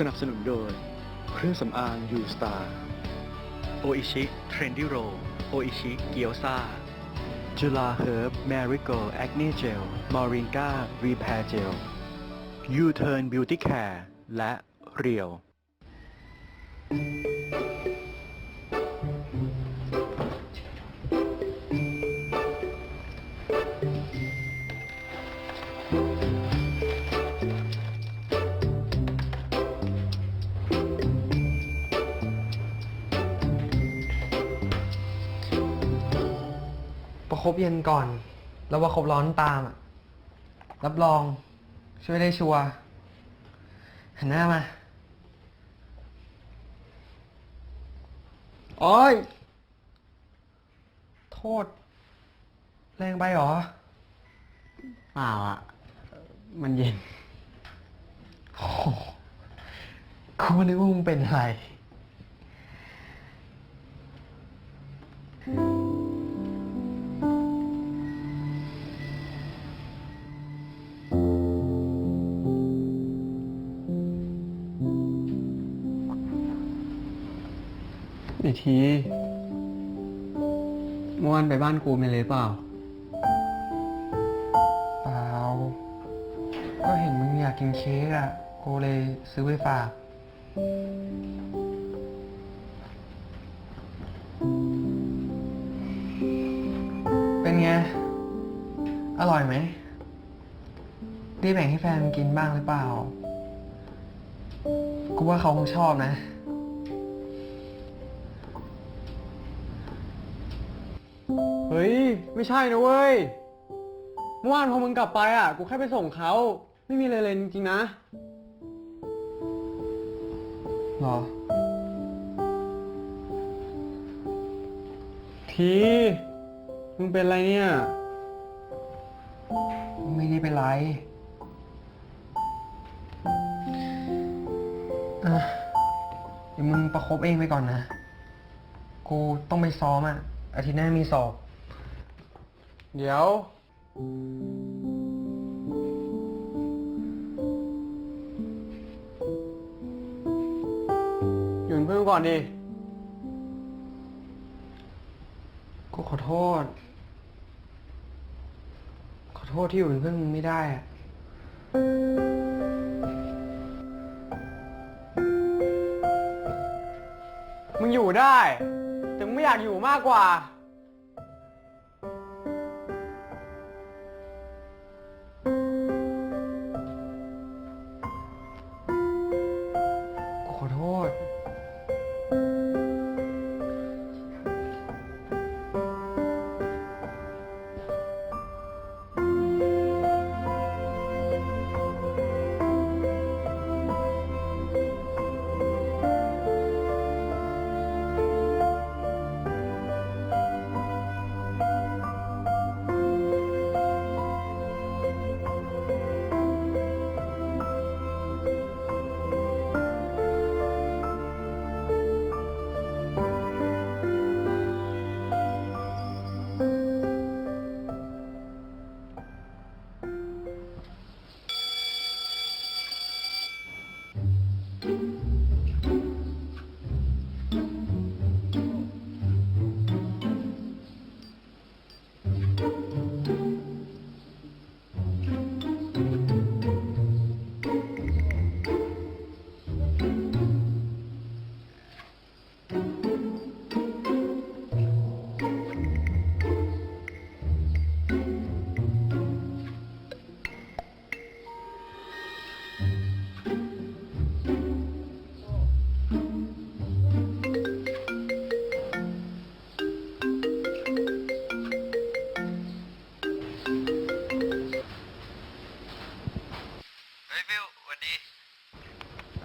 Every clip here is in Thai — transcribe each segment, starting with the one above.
สนับสนุนโดย เครื่องสำอางยูสตาร์โออิชิเทรนดิโรโออิชิเกียวซาจุฬาเฮิร์บแมริโกแอคเนเจลมอริงการีแพร์เจลยูเทิร์นบิวตี้แคร์และเรียว ประคบเย็นก่อน แล้วว่าคบร้อนตามอะรับรอง ช่วยได้ชัวร์หันหน้ามา โอ้ย โทษ แรงไปเหรอ เปล่าอะ มันเย็น โอ้โหกูนึกว่ามึงเป็นอะไร ไอทีเมื่อวานไปบ้านกูไม่เลยเปล่า เปล่า ก็เห็นมึงอยากกินเค้กอะ กูเลยซื้อไปฝาก เป็นไง อร่อยไหม ได้แบ่งให้แฟนกินบ้างหรือเปล่า กูว่าเขาคงชอบนะ เฮ้ย ไม่ใช่นะเว้ย เมื่อวานพอมึงกลับไปอะ กูแค่ไปส่งเขา ไม่มีอะไรเลยจริงๆนะ หรอ ที มึงเป็นอะไรเนี่ย ไม่ได้เป็นไรอะเดี๋ยวมึงประคบเองไปก่อนนะ กูต้องไปซ้อมอะ อาทิตย์หน้ามีสอบ เดี๋ยวอยู่เพื่อนก่อนดิกูขอโทษ ขอโทษที่อยู่เป็นเพื่อนมึงไม่ได้อะมึงอยู่ได้ ถึงไม่อยากอยู่มากกว่า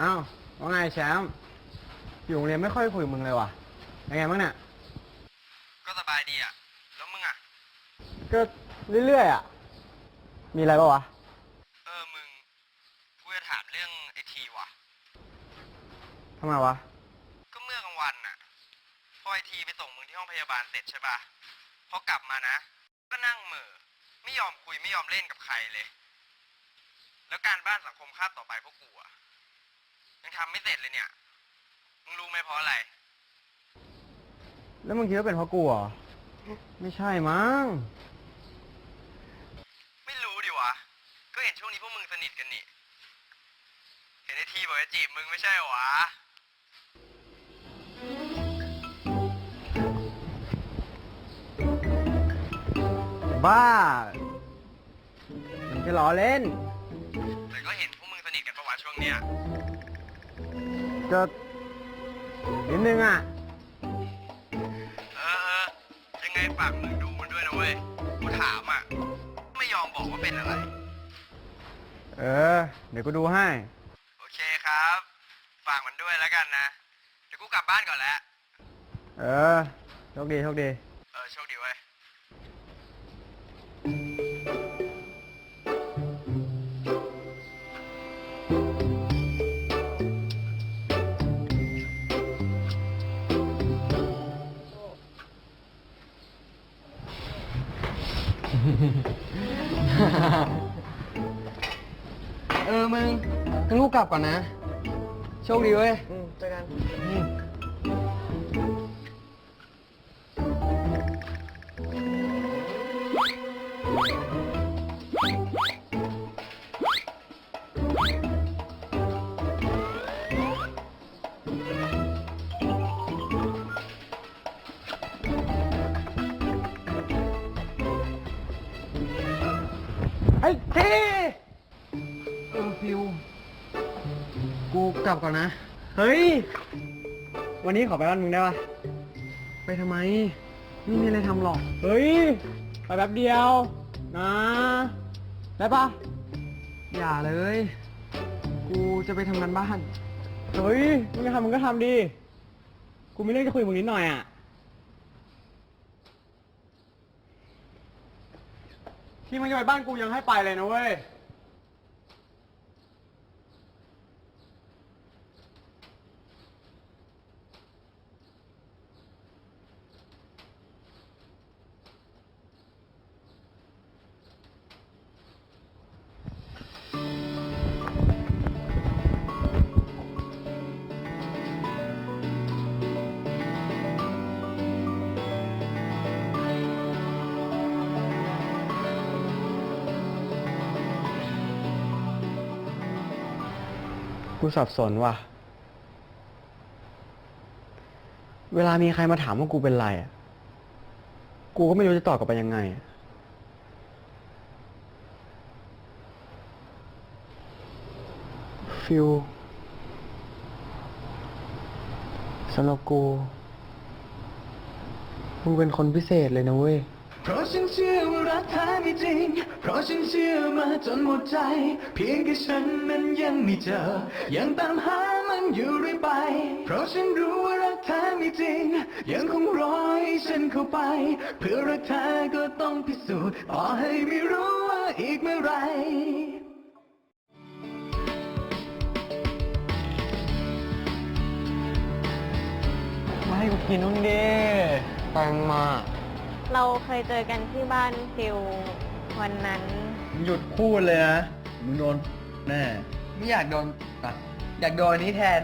อ้าวว่าไงแชมป์ อยู่โรงเรียนไม่ค่อยคุยกับมึงเลยว่ะเป็นไงบ้างเนี่ย ก็สบายดีอะ แล้วมึงอะ ก็เรื่อยๆอะ มีอะไรปะวะ เออ มึง กูจะถามเรื่องไอทีว่ะ ทำไมวะ ก็เมื่อกลางวันน่ะ พอไอทีไปส่งมึงที่ห้องพยาบาลเสร็จใช่ป่ะพอกลับมานะ ก็นั่งเหม่อ ไม่ยอมคุยไม่ยอมเล่นกับใครเลย แล้วการบ้านสังคมคาบต่อไปพวกกูอะ ยังทำไม่เสร็จเลยเนี่ย มึงรู้ไหมเพราะอะไร แล้วมึงคิดว่าเป็นเพราะกูเหรอ ไม่ใช่มั้ง ไม่รู้ดิวะ ก็เห็นช่วงนี้พวกมึงสนิทกันนี่ เห็นไอทีบอกจะจีบมึงไม่ใช่เหรอวะ บ้า มันจะล้อเล่น แต่ก็เห็นพวกมึงสนิทกันประวัติช่วงเนี้ย ก็ นิดนึงอะ เออเออยังไงฝากมึงดูมันด้วยนะเว้ย กูถามอะ ไม่ยอมบอกว่าเป็นอะไร เออ เดี๋ยวกูดูให้ โอเคครับ ฝากมันด้วยแล้วกันนะ เดี๋ยวกูกลับบ้านก่อนแล้ว เออ โชคดี โชคดี เออ โชคดีเว้ย เออมึงงั้นกูกลับก่อนนะ โชคดีเว้ยอืมเจอกัน อืมไอ้ทีเออฟิว กูกลับก่อนนะ เฮ้ย วันนี้ขอไปบ้านมึงได้ปะไปทำไม ไม่มีอะไรทำหรอก เฮ้ย ไปแป๊บเดียว นะ ได้ปะอย่าเลย กูจะไปทำงานบ้าน เฮ้ย มึงจะทำมึงก็ทำดิกูมีเรื่องจะคุยกับมึงนิดหน่อยอะ ที่มึงจะไปบ้านกูยังให้ไปเลยนะเว้ย กูสับสนว่ะ เวลามีใครมาถามว่ากูเป็นไรอะ กูก็ไม่รู้จะตอบกลับไปยังไง ฟิลสำหรับกู มึงเป็นคนพิเศษเลยนะเว้ย เพราะฉันเชื่อว่ารักแท้ไม่จริง เพราะฉันเชื่อมาจนหมดใจ เพียงแค่ฉันนั้นยังไม่เจอ ยังตามหามันอยู่เรื่อยไป เพราะฉันรู้ว่ารักแท้ไม่จริง ยังคงรอให้ฉันเข้าไป เพื่อรักแท้ก็ต้องพิสูจน์ต่อให้ไม่รู้ว่าอีกเมื่อไหรมาให้กูกินนู่นดิแตงมา เราเคยเจอกันที่บ้านฟิววันนั้นหยุดพูดเลยนะ มึงโดนแน่ ไม่อยากโดนอะอยากโดนอันนี้แทน